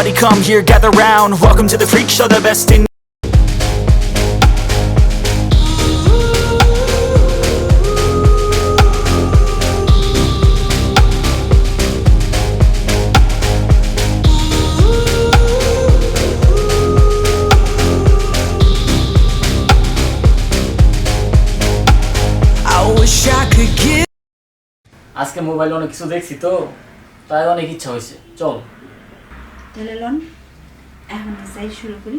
Everybody come here, gather round. Welcome to the freak show, the best in. আজকে মোবাইলে অনেক কিছু দেখছি তো তাই অনেক ইচ্ছা হয়েছে চল তাহলে লন এখন চাই শুরু করি।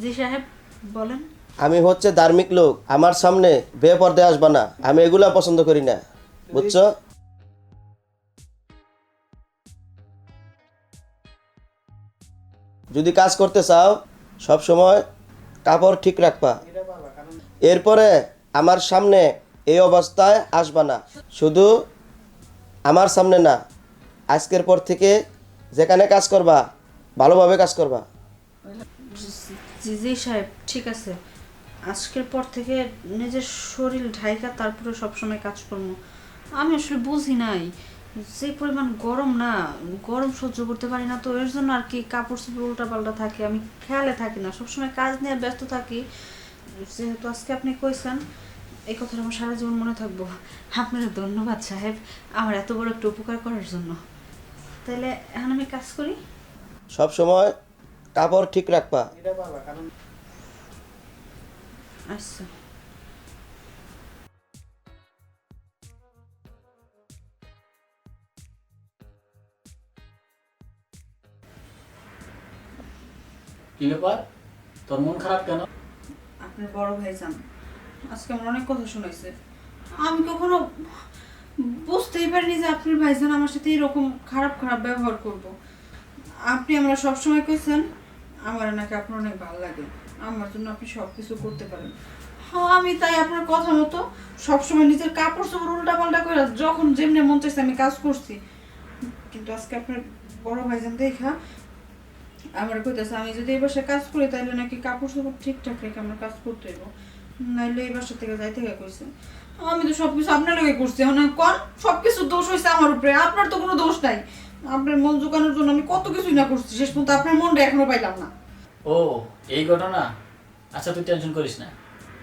জি সাহেব, বলেন। আমি হচ্ছে ধার্মিক লোক, আমার সামনে বেপর্দে আসবা না, আমি এগুলা পছন্দ করি না, বুঝছ? যদি কাজ করতে চাও, সব সময় কাপড় ঠিক রাখবা। এরপরে আমার সামনে এই অবস্থায় আসবা না, শুধু আমার সামনে না, আজকের পর থেকে যেখানে কাজ করবা, ভালোভাবে কাজ করবা। জি জি সাহেব, ঠিক আছে। আজকের পর থেকে নিজের শরীর ঢাইকা তারপরে সবসময় কাজ করব আমি আসলে বুঝি নাই যে পরিমাণ গরম না, গরম সহ্য করতে পারি না, তো এর জন্য আর কি কাপড় চোপড় উল্টা পাল্টা থাকে, আমি খেয়ালে থাকি না, সবসময় কাজ নিয়ে ব্যস্ত থাকি। যেহেতু আজকে আপনি কইছেন এই কথাটা আমার সারা জীবন মনে থাকব। আপনারা ধন্যবাদ সাহেব, আমার এত বড় একটা উপকার করার জন্য। তাহলে এখন আমি কাজ করি। সব সময় কাপড় ঠিক রাখবা। আচ্ছা। কি ব্যাপার? তোর মন খারাপ কেন? আপনার বড় ভাই যান আজকে আমার অনেক কথা শুনাইছে। আমি কখনো বুঝতেই পারিনি যে আপনার ভাইজান আমার সাথে এরকম খারাপ খারাপ ব্যবহার করব। আপনি আমরা সবসময় কইছেন আমার নাকি আপনার অনেক ভালো লাগে। আমার জন্য আপনি সব কিছু করতে পারেন। হ্যাঁ আমি তাই আপনার কথা মতো সবসময় নিজের কাপড় চোপড় উল্টা পাল্টা করে যখন যেমনি মন চাইছে আমি কাজ করছি। কিন্তু আজকে আপনার বড় ভাইজান দেখা, আমার কইতেছে আমি যদি এবার বাসায় কাজ করি তাহলে নাকি কাপড় চোপড় ঠিকঠাক রেখে আমার কাজ করতে হইব। নাইলে এই বাসা থেকে যাইতে গিয়ে কইছে আমি তো সবকিছু আপনার লগে করছি এখন কোন সবকিছু দোষ হয়েছে আমার উপরে আপনার তো কোনো দোষ নাই। আপনার মন জোগানোর জন্য আমি কত কিছুই না করছি শেষ পর্যন্ত আপনার মনটা এখনও পাইলাম না। ও এই ঘটনা? আচ্ছা তুই টেনশন করিস না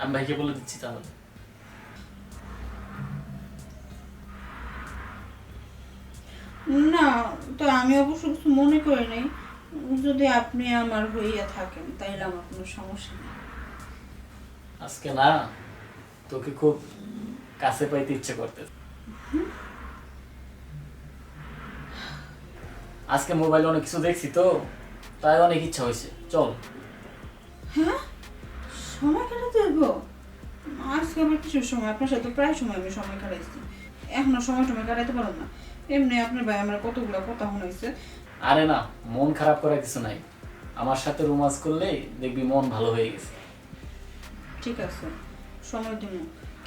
আমি ভাইকে বলে দিচ্ছি তাহলে। না তো আমি অবশ্য কিছু মনে করি নাই। যদি আপনি আমার হইয়া থাকেন তাইলে আমার কোনো সমস্যা নেই। আজকে না তোকে খুব কাছে পাইতে ইচ্ছে করতে আজকে মোবাইলে অনেক কিছু দেখছি তো তাই অনেক ইচ্ছা হয়েছে। চল। হ্যাঁ? সময় কাটাতে আজকে আমার কিছু সময় আপনার সাথে প্রায় সময় আমি সময় কাটাইছি। এখনও সময় সময় কাটাইতে পারব না। এমনি আপনার ভাই আমার কতগুলো কথা শোনাইছে। আরে না মন খারাপ করার কিছু নাই। আমার সাথে রোমান্স করলেই দেখবি মন ভালো হয়ে গেছে। ঠিক আছে সময় দিব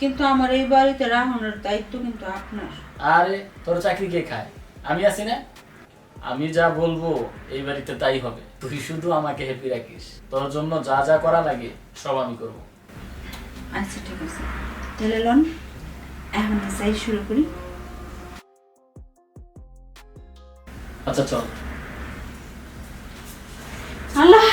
কিন্তু আমার এই বাড়িতে রাহনের দায়িত্ব কিন্তু আপনার। আরে তোর চাকরি কে খায়? আমি আছি না? আমি যা বলব এই বাড়িতে তাই হবে। তুই শুধু আমাকে হ্যাপি রাখিস। তোর জন্য যা যা করা লাগে সব আমি করব। আচ্ছা ঠিক আছে। তাহলে লন এখন যাই শুরু করি। আচ্ছা চল। আল্লাহ!